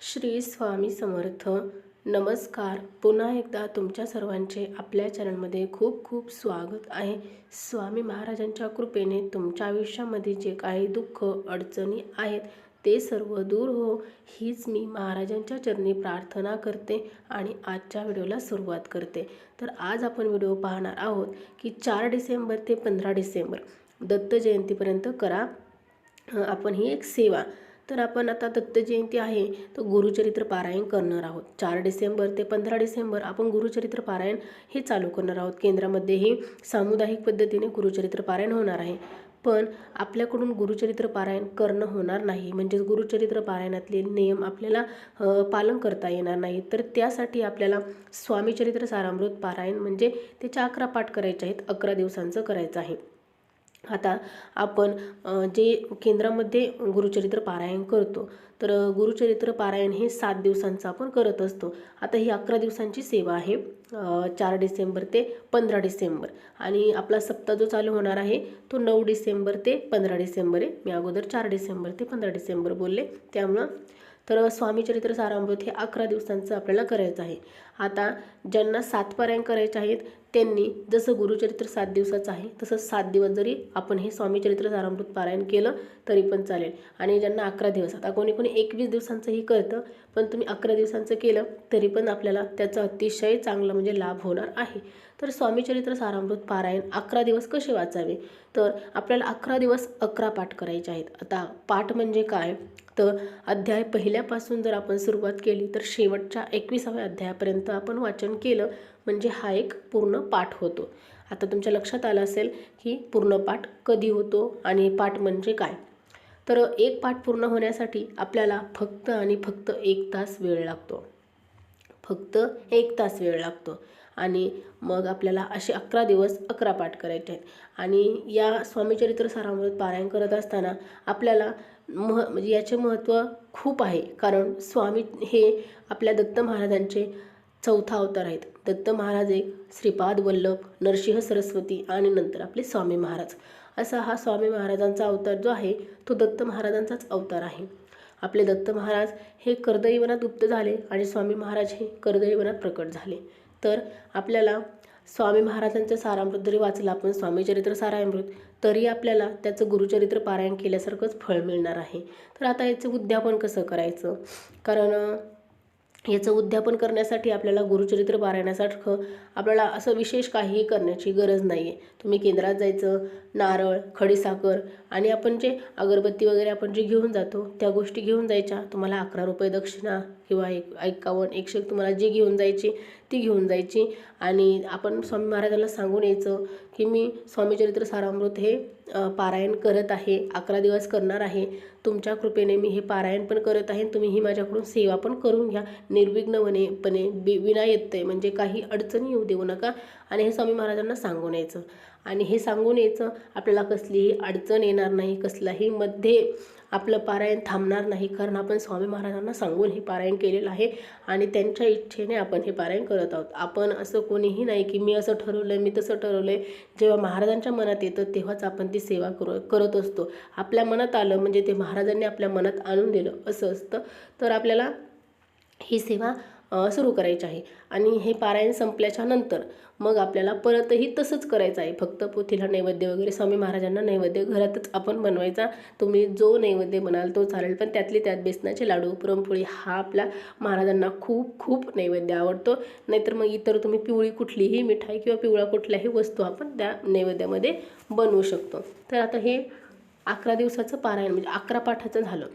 श्री स्वामी समर्थ. नमस्कार. पुन्हा एकदा तुमच्या सर्वांचे आपल्या चॅनलमध्ये खूप खूप स्वागत आहे. स्वामी महाराजांच्या कृपेने तुमच्या आयुष्यामध्ये जे काही दुःख अडचणी आहेत ते सर्व दूर हो. हीच मी महाराजांच्या चरणी प्रार्थना करते आणि आजच्या व्हिडिओला सुरुवात करते. तर आज आपण व्हिडिओ पाहणार आहोत की चार डिसेंबर ते पंधरा डिसेंबर. दत्त जयंतीपर्यंत करा. आपण ही एक सेवा तर आपण आता दत्त जयंती आहे तर गुरुचरित्र पारायण करणार आहोत. चार डिसेंबर ते पंधरा डिसेंबर आपण गुरुचरित्र पारायण हे चालू करणार आहोत. केंद्रामध्येही सामुदायिक पद्धतीने गुरुचरित्र पारायण होणार आहे. पण आपल्याकडून गुरुचरित्र पारायण करणं होणार नाही. म्हणजेच गुरुचरित्र पारायणातले नियम आपल्याला पालन करता येणार नाही तर त्यासाठी आपल्याला स्वामीचरित्र सारामृत पारायण म्हणजे त्याच्या अकरा पाठ करायचे आहेत. अकरा दिवसांचं करायचं आहे. आता आपण जे केंद्रामध्ये गुरुचरित्र पारायण करतो तर गुरुचरित्र पारायण हे सात दिवसांचं आपण करत असतो. आता ही अकरा दिवसांची सेवा आहे चार डिसेंबर ते पंधरा डिसेंबर. आणि आपला सप्ताह जो चालू होणार आहे तो नऊ डिसेंबर ते पंधरा डिसेंबर आहे. मी अगोदर चार डिसेंबर ते पंधरा डिसेंबर बोलले त्यामुळं तर स्वामीचरित्र सारामृत हे अकरा दिवसांचं आपल्याला करायचं आहे. आता ज्यांना सात पारायण करायचे आहेत त्यांनी जसं गुरुचरित्र सात दिवसाचं आहे तसं सात दिवस जरी आपण हे स्वामीचरित्र सारामृत पारायण केलं तरी पण चालेल. आणि ज्यांना अकरा दिवस आता कोणी कोणी एकवीस दिवसांचंही करतं पण तुम्ही अकरा दिवसांचं केलं तरी पण आपल्याला त्याचा अतिशय चांगला म्हणजे लाभ होणार आहे. तर स्वामीचरित्र सारामृत पारायण अकरा दिवस कसे वाचावे? तर आपल्याला अकरा दिवस अकरा पाठ करायचे आहेत. आता पाठ म्हणजे काय? तर अध्याय पहिल्यापासून जर आपण सुरुवात केली तर शेवटच्या एकविसाव्या अध्यायापर्यंत आपण वाचन केलं म्हणजे हा एक पूर्ण पाठ होतो. आता तुमच्या लक्षात आलं असेल की पूर्ण पाठ कधी होतो आणि पाठ म्हणजे काय? तर एक पाठ पूर्ण होण्यासाठी आपल्याला फक्त आणि फक्त एक तास वेळ लागतो. फक्त एक तास वेळ लागतो. आणि मग आपल्याला असे अकरा दिवस अकरा पाठ करायचे आहेत. आणि या स्वामीचरित्र सारामृत पारायण करत असताना आपल्याला मह म्हणजे याचे महत्त्व खूप आहे. कारण स्वामी हे आपल्या दत्त महाराजांचे चौथा अवतार आहेत. दत्त महाराज एक श्रीपाद वल्लभ नरसिंह सरस्वती आणि नंतर आपले स्वामी महाराज. असा हा स्वामी महाराजांचा अवतार जो आहे तो दत्त महाराजांचाच अवतार आहे. आपले दत्त महाराज हे कर्दैवनात गुप्त झाले आणि स्वामी महाराज हे कर्दैवनात प्रकट झाले. तर आपल्याला स्वामी महाराजांचं सारामृत जरी वाचलं आपण स्वामीचरित्र सारामृत तरी आपल्याला त्याचं गुरुचरित्र पारायण केल्यासारखंच फळ मिळणार आहे. तर आता याचं उद्यापन कसं करायचं? कारण याचं उद्यापन करण्यासाठी आपल्याला गुरुचरित्र पारायणासारखं आपल्याला असं विशेष काहीही करण्याची गरज नाही आहे तुम्ही केंद्रात जायचं नारळ खडीसाखर आणि आपण जे अगरबत्ती वगैरे आपण जे घेऊन जातो त्या गोष्टी घेऊन जायच्या. तुम्हाला अकरा रुपये दक्षिणा किंवा एक एक्कावन्न एकशे तुम्हाला जी घेऊन जायची ती घेऊन जायची. आणि आपण स्वामी महाराजांना सांगून यायचं की मी स्वामीचरित्र सारामृत हे पारायण करत आहे अकरा दिवस करणार आहे. तुमच्या कृपेने मी हे पारायण पण करत आहे. तुम्ही ही माझ्याकडून सेवा पण करून घ्या. निर्विघ्नपणेपणे बि विना येतंय. म्हणजे काही अडचणी येऊ देऊ नका. आणि हे स्वामी महाराजांना सांगून यायचं. आणि हे सांगून यायचं आपल्याला कसलीही अडचण येणार नाही. कसलाही मध्ये आपलं पारायण थांबणार नाही. कारण आपण स्वामी महाराजांना सांगून हे पारायण केलेलं आहे आणि त्यांच्या इच्छेने आपण हे पारायण करत आहोत. आपण असं कोणीही नाही की मी असं ठरवलं आहे मी तसं ठरवलं आहे जेव्हा महाराजांच्या मनात येतं तेव्हाच आपण ती सेवा करू करत असतो. आपल्या मनात आलं म्हणजे ते महाराजांनी आपल्या मनात आणून दिलं असं असतं. तर आपल्याला ही सेवा सुरू करायचे आहे. आणि हे पारायण संपल्याच्या नंतर मग आपल्याला परतही तसंच करायचं आहे. फक्त पोथीला नैवेद्य वगैरे स्वामी महाराजांना नैवेद्य घरातच आपण बनवायचा. तुम्ही जो नैवेद्य बनाल तो चालेल. पण त्यातली त्यात बेसनाचे लाडू पुरणपोळी हा आपल्या महाराजांना खूप खूप नैवेद्य आवडतो. नाहीतर मग इतर तुम्ही पिवळी कुठलीही मिठाई किंवा पिवळा कुठल्याही वस्तू आपण त्या नैवेद्यामध्ये बनवू शकतो. तर आता हे अकरा दिवसाचं पारायण म्हणजे अकरा पाठाचं झालं.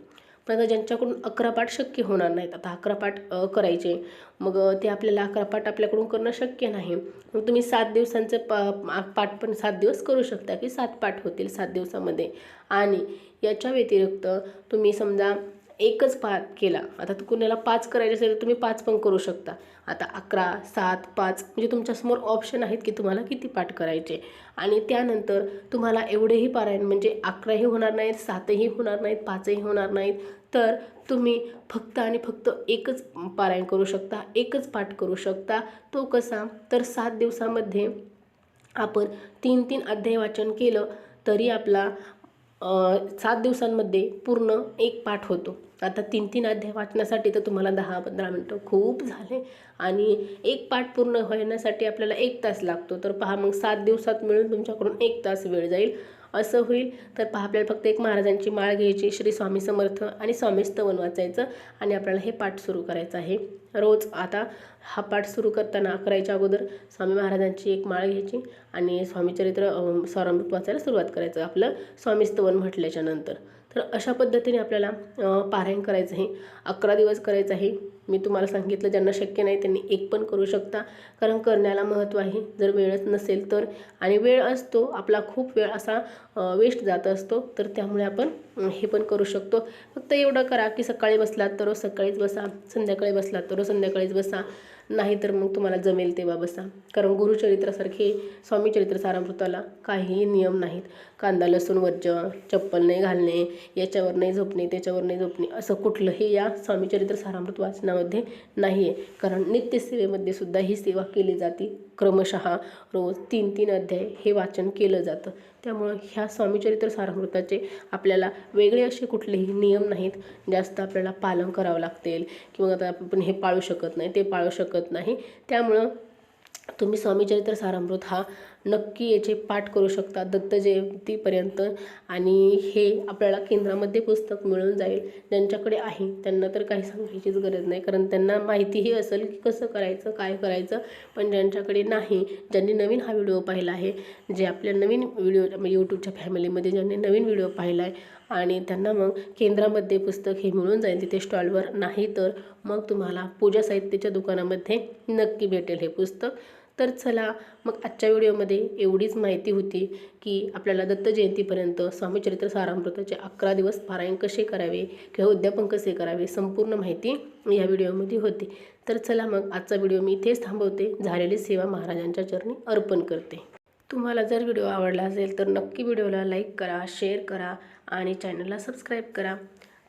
पण आता ज्यांच्याकडून अकरा पाठ शक्य होणार नाहीत आता अकरा पाठ करायचे मग ते आपल्याला अकरा पाठ आपल्याकडून करणं शक्य नाही. मग तुम्ही सात दिवसांचं पा पाठ पण सात दिवस करू शकता की सात पाठ होतील सात दिवसामध्ये. आणि याच्या व्यतिरिक्त तुम्ही समजा एकच पाठ केला आता कुणाला पाच करायचे असेल तर तुम्ही पाच पण करू शकता. आता अकरा सात पाच म्हणजे तुमच्यासमोर ऑप्शन आहेत की तुम्हाला किती पाठ करायचे. आणि त्यानंतर तुम्हाला एवढेही पारायण म्हणजे अकराही होणार नाहीत सातही होणार नाहीत पाचही होणार नाहीत तर तुम्ही फक्त आणि फक्त एकच पारायण करू शकता एकच पाठ करू शकता. तो कसा? तर सात दिवसामध्ये आपण तीन तीन अध्याय वाचन केलं तरी आपला सात दिवसांमध्ये पूर्ण एक पाठ होतो. आता तीन तीन अध्याय वाचण्यासाठी तर तुम्हाला दहा पंधरा मिनटं खूप झाले. आणि एक पाठ पूर्ण होण्यासाठी आपल्याला एक तास लागतो. तर पहा मग सात दिवसात मिळून तुमच्याकडून एक तास वेळ जाईल. असं होईल. तर पहा आपल्याला फक्त एक महाराजांची माळ घ्यायची श्री स्वामी समर्थ आणि स्वामी स्तवन वाचायचं आणि आपल्याला हे पाठ सुरू करायचं आहे. रोज आता हा पाठ सुरू करताना अकरायच्या अगोदर स्वामी महाराजांची एक माळ घ्यायची आणि स्वामीचरित्र अं, वाचायला सुरुवात करायचं. आपलं स्वामी स्तवन म्हटल्याच्या नंतर. तर अशा पद्धतीने आपल्याला पारायण करायचं आहे. अकरा दिवस करायचं आहे. मी तुम्हाला सांगितलं ज्यांना शक्य नाही त्यांनी एक पण करू शकता. कारण करण्याला महत्त्व आहे. जर वेळच नसेल तर. आणि वेळ असतो आपला खूप वेळ असा वेस्ट जात असतो. तर त्यामुळे आपण हे पण करू शकतो. फक्त एवढं करा की सकाळी बसलात तर रोज सकाळीच बसा. संध्याकाळी बसलात तर रोज संध्याकाळीच बसा. नाही तर मग तुम्हाला जमेल तेव्हा बसा. कारण गुरुचरित्रासारखे स्वामीचरित्र सारामृताला काहीही नियम नाहीत. कांदा लसूण वर्ज चप्पल नाही घालणे याच्यावर नाही झोपणे त्याच्यावर नाही झोपणे असं कुठलंही या स्वामीचरित्र सारामृत वाचनामध्ये नाही आहे कारण नित्यसेवेमध्ये सुद्धा ही सेवा केली जाते. क्रमशः रोज तीन तीन अध्याय हे वाचन केलं जातं. त्यामुळं ह्या स्वामीचरित्र सारामृताचे आपल्याला वेगळे असे कुठलेही नियम नाहीत. जास्त आपल्याला पालन करावं लागतील. किंवा आता आपण हे पाळू शकत नाही ते पाळू शकत नाही. त्यामुळं तुम्ही स्वामीचरित्र सारामृत हा नक्की याचे पाठ करू शकता दत्त जयंतीपर्यंत आणि हे आपल्याला केंद्रामध्ये पुस्तक मिळून जाईल. ज्यांच्याकडे आहे त्यांना तर काही सांगायचीच गरज नाही. कारण त्यांना माहितीही असेल की कसं करायचं काय करायचं. पण ज्यांच्याकडे नाही ज्यांनी नवीन हा व्हिडिओ पाहिला आहे जे आपल्या नवीन व्हिडिओ म्हणजे यूट्यूबच्या फॅमिलीमध्ये ज्यांनी नवीन व्हिडिओ पाहिला आहे आणि त्यांना मग केंद्रामध्ये पुस्तक हे मिळून जाईल तिथे स्टॉलवर नाही तर मग तुम्हाला पूजा साहित्याच्या दुकानामध्ये नक्की भेटेल हे पुस्तक. तर चला मग आजच्या व्हिडिओमध्ये एवढीच माहिती होती की आपल्याला दत्त जयंतीपर्यंत स्वामीचरित्र सारामृताचे अकरा दिवस पारायण कसे करावे किंवा उद्यापन कसे करावे संपूर्ण माहिती या व्हिडिओमध्ये होती. तर चला मग आजचा व्हिडिओ मी इथेच थांबवते. झालेली सेवा महाराजांच्या चरणी अर्पण करते. तुम्हाला जर व्हिडिओ आवडला असेल तर नक्की व्हिडिओला लाईक करा शेअर करा आणि चॅनलला सबस्क्राईब करा.